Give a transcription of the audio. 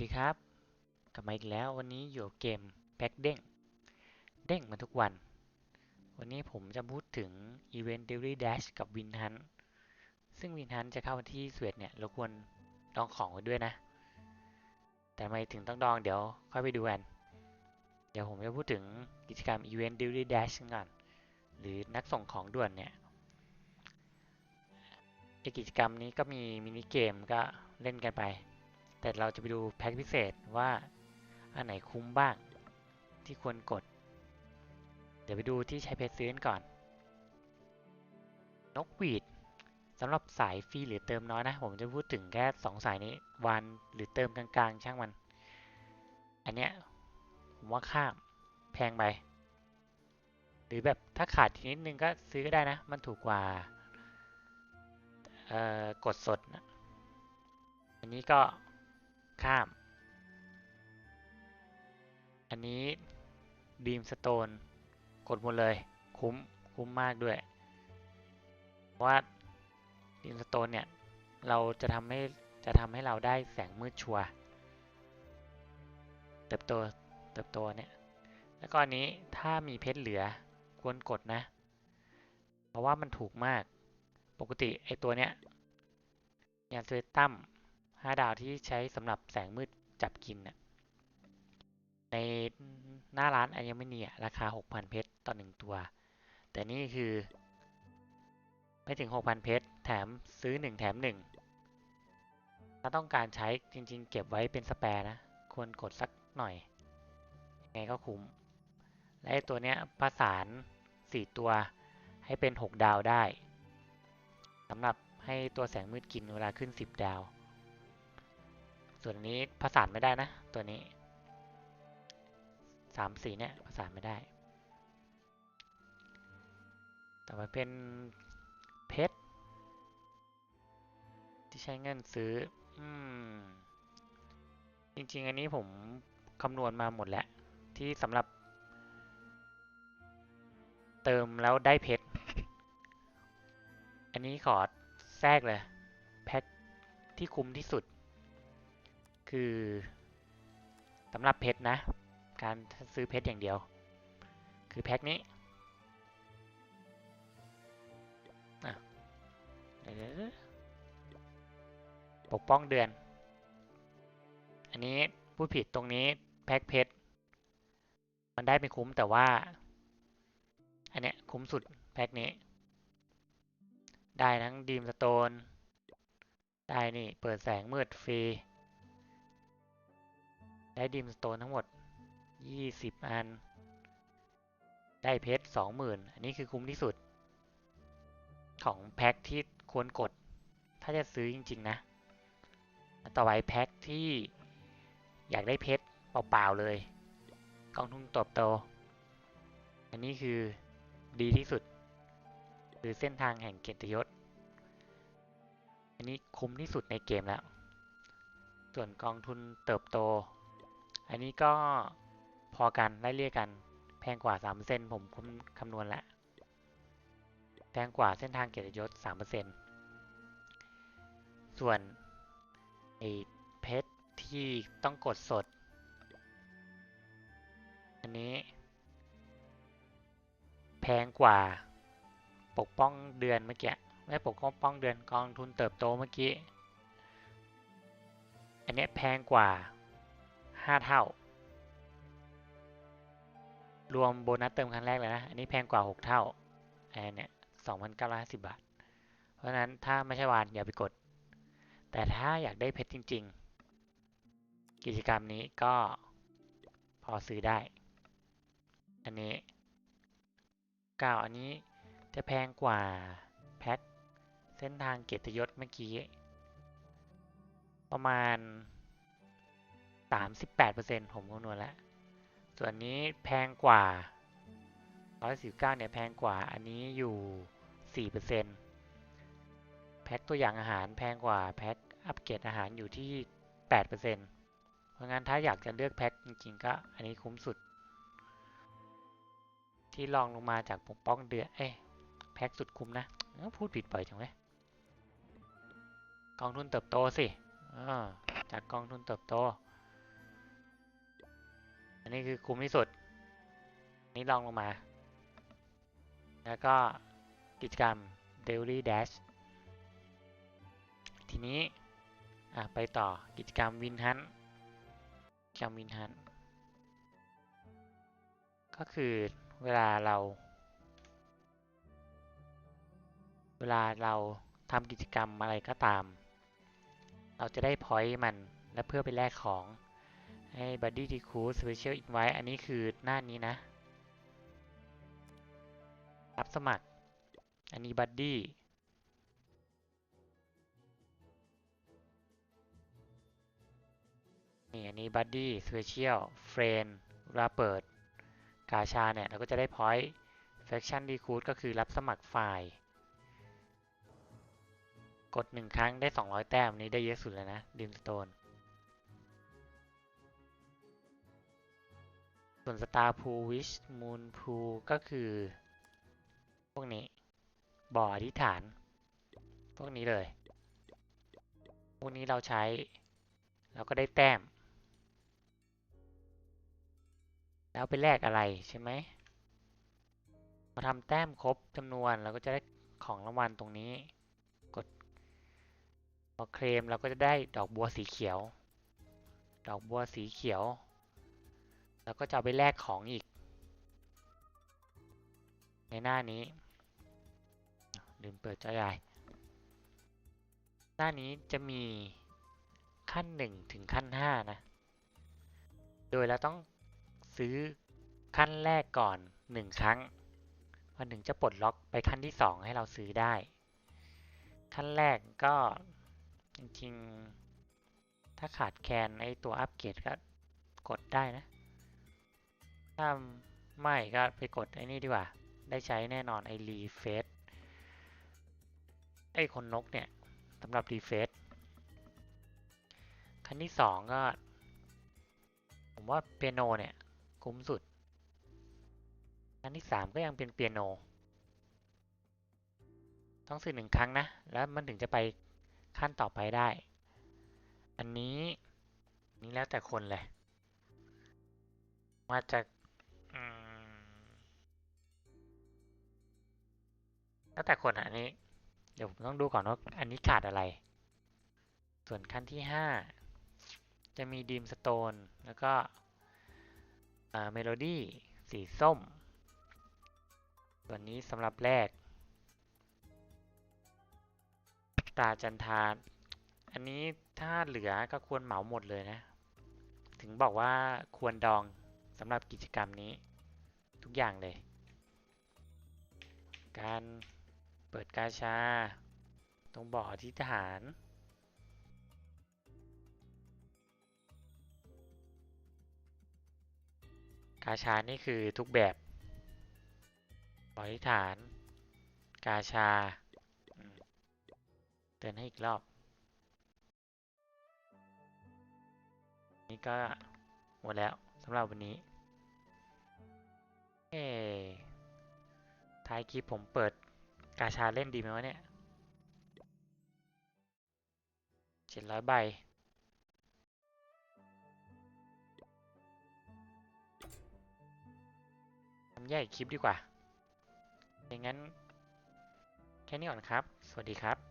ดีครับ กลับมาอีกแล้ววันนี้อยู่เกมแพ็กเด้ง เด้งมาทุกวัน วันนี้ผมจะพูดถึง Event Daily Dash กับ Win Hunt ซึ่ง Win Hunt จะเข้าที่สวีดเนี่ยเราควรดองของไว้ด้วยนะ แต่ทำไมถึงต้องดองเดี๋ยวค่อยไปดูกัน เดี๋ยวผมจะพูดถึงกิจกรรม Event Daily Dash ก่อน หรือนักส่งของด่วนเนี่ยไอกิจกรรมนี้ก็มีมินิเกมก็เล่นกันไป แต่เราจะไปดูแพ็คพิเศษว่า อันไหนคุ้มบ้างที่ควรกด เดี๋ยวไปดูที่ใช้เพชรซื้อก่อน นกหวีดสำหรับสายฟรีหรือเติมน้อยนะ ผมจะพูดถึงแค่2สายนี้วันหรือเติมกลางๆ ช่างมัน อันเนี้ยผมว่าข้ามแพงไป หรือแบบถ้าขาดทีนิดนึงก็ซื้อก็ได้นะ มันถูกกว่า เอ่อ กดสดนะอันนี้ก็ ข้าม อันนี้ดีมสโตนกดหมดเลย คุ้ม คุ้มมากด้วย เพราะว่าดีมสโตนเนี่ย เราจะทำให้ จะทำให้เราได้แสงมืดชัว เติบโต เติบโตเนี่ย แล้วก็อันนี้ถ้ามีเพชรเหลือควรกดนะ เพราะว่ามันถูกมาก ปกติไอตัวเนี้ยยานเซตัม 5ดาวที่ใช้สำหรับแสงมืดจับกินน่ะในหน้าร้านอัญมณีราคา 6,000 เพชรต่อ1ตัว แต่นี่คือ ไม่ถึง 6,000 เพชรแถมซื้อ 1 แถม 1 ถ้าต้องการใช้จริง ๆ เก็บไว้เป็นสแปร์นะ ควรกดสักหน่อยยังไงก็คุ้ม และตัวเนี้ยประสาน 4 ตัวให้เป็น 6 ดาวได้สำหรับให้ตัวแสงมืดกินเวลาขึ้น 10 ดาว ส่วนนี้ผสานไม่ได้นะ ตัวนี้สามสีเนี่ยผสานไม่ได้ ต่อไปเป็นเพชรที่ใช้เงินซื้ออจริง ๆ อันนี้ผมคำนวณมาหมดแล้ว ที่สำหรับ เติมแล้วได้เพชร อันนี้ขอแทรกเลย แพ็คที่คุ้มที่สุด คือสำหรับเพชรนะ การซื้อเพชรอย่างเดียว คือแพ็คนี้ปกป้องเดือน อันนี้พูดผิดตรงนี้แพ็คเพชรมันได้ไม่คุ้มแต่ว่า อันเนี้ยคุ้มสุดแพ็คนี้ ได้ทั้งดีมสโตน ได้นี่ เปิดแสงมืดฟรี ได้ดีมสโตนทั้งหมด 20 อัน ได้เพชร 20,000 อันนี้คือคุ้มที่สุด ของแพ็คที่ควรกด ถ้าจะซื้อจริง ๆ นะ ต่อไปแพ็คที่อยากได้เพชรเปล่า ๆ เลย กองทุนตบโต อันนี้คือดีที่สุดหรือเส้นทางแห่งเกียรติยศ อันนี้คุ้มที่สุดในเกมแล้ว ส่วนกองทุนเติบโต อันนี้ก็พอกันไล่เรียกกัน แพงกว่า3%ผมคำนวณแล้วแพงกว่าเส้นทางเกียรติยศ 3%ส่วนไอ้เพชรที่ต้องกดสด อันนี้ แพงกว่าปกป้องเดือนเมื่อกี้ไม่ปกป้องเดือนกองทุนเติบโตเมื่อกี้ อันนี้แพงกว่า 5เท่า รวมโบนัสเติมครั้งแรกเลยนะ อันนี้แพงกว่า 6 เท่าอันเนี้ย2,950 บาท เพราะฉะนั้นถ้าไม่ใช่วานอย่าไปกด แต่ถ้าอยากได้เพชรจริง ๆ กิจกรรมนี้ก็พอซื้อได้ อันนี้9อันนี้จะแพงกว่าแพ็คเส้นทางเกียรติยศเมื่อกี้ ประมาณ 38%ผมคำนวณแล้ว ส่วนนี้แพงกว่า149เนี่ยแพงกว่า อันนี้อยู่ 4%แพ็คตัวอย่างอาหารแพงกว่าแพ็คอัปเกรดอาหารอยู่ที่ 8%เพราะงั้นถ้าอยากจะเลือกแพ็คจริงๆ ก็อันนี้คุ้มสุด ที่ลองลงมาจากปกป้องเดือนเอ้แพ็คสุดคุ้มนะ พูดผิดบ่อยจังเลยกองทุนเติบโตสิจากกองทุนเติบโต นนี้คือคุ้มที่สุดนนี้ลองลงมา แล้วก็กิจกรรม Daily Dash ทีนี้ไปต่อกิจกรรมวินฮันกิจกรรมวินฮันก็คือเวลาเรา เวลาเราทำกิจกรรมอะไรก็ตาม เราจะได้พอยต์มันและเพื่อไปแลกของ ให้ Buddy Recruit Special Invite อันนี้คือหน้านี้นะ รับสมัคร อันนี้ Buddy นี่อันนี้ Buddy Special Friend เวลาเปิดกาชาเนี่ย เราก็จะได้ point Faction Recruit ก็คือรับสมัครฝ่ายกดหนึ่งครั้งได้ 200 แต้มอันนี้ได้เยอะสุดเลยนะดิมสโตน ส่วน Star Pool Wish Moon Pool ก็คือ พวกนี้ บ่ออธิษฐาน พวกนี้เลย พวกนี้เราใช้ เราก็ได้แต้ม แล้วไปแลกอะไรใช่ไหมพอทำแต้มครบจำนวนเราก็จะได้ของรางวัลตรงนี้ กดพอเคลมเราก็จะได้ดอกบัวสีเขียว ดอกบัวสีเขียว แล้วก็จะเอาไปแลกของอีก ในหน้านี้ลืมเปิดจอใหญ่หน้านี้จะมีขั้น 1 ถึงขั้น 5 นะ โดยเราต้องซื้อขั้นแรกก่อน 1 ครั้งมันถึงจะปลดล็อกไปขั้นที่ 2 ให้เราซื้อได้ ขั้นแรกก็จริงๆ ถ้าขาดแคลนไอตัวอัปเกรดก็กดได้นะ ถ้าไม่ก็ไปกดไอ้นี่ดีกว่า ได้ใช้แน่นอนไอรีเฟสไอ้คนนกเนี่ยสำหรับรีเฟสขั้นที่สองก็ ผมว่าเปียโนเนี่ย คุ้มสุดขั้นที่สามก็ยังเป็นเปียโน ต้องซื้อหนึ่งครั้งนะ แล้วมันถึงจะไปขั้นต่อไปได้ อันนี้นี่แล้วแต่คนเลย มาจาก แล้วแต่คนอันนี้ เดี๋ยวผมต้องดูก่อนว่าอันนี้ขาดอะไร ส่วนขั้นที่5จะมีดีมสโตนแล้วก็เมโลดี้สีส้ม ส่วนนี้สำหรับแรก ตาจันทานอันนี้ถ้าเหลือก็ควรเหมาหมดเลยนะ ถึงบอกว่าควรดองสำหรับกิจกรรมนี้ ทุกอย่างเลย การ เปิดกาชา ตรงบ่อที่ฐาน กาชานี่คือทุกแบบบ่อที่ฐาน กาชา เตือนให้อีกรอบ นี่ก็หมดแล้วสำหรับวันนี้เอ้ท้ายคลิปผมเปิด กาชาเล่นดีไหมวะเนี่ยเจ็ดร้อยใบ ทำแยกคลิปดีกว่าอย่างนั้น แค่นี้ก่อนครับ สวัสดีครับ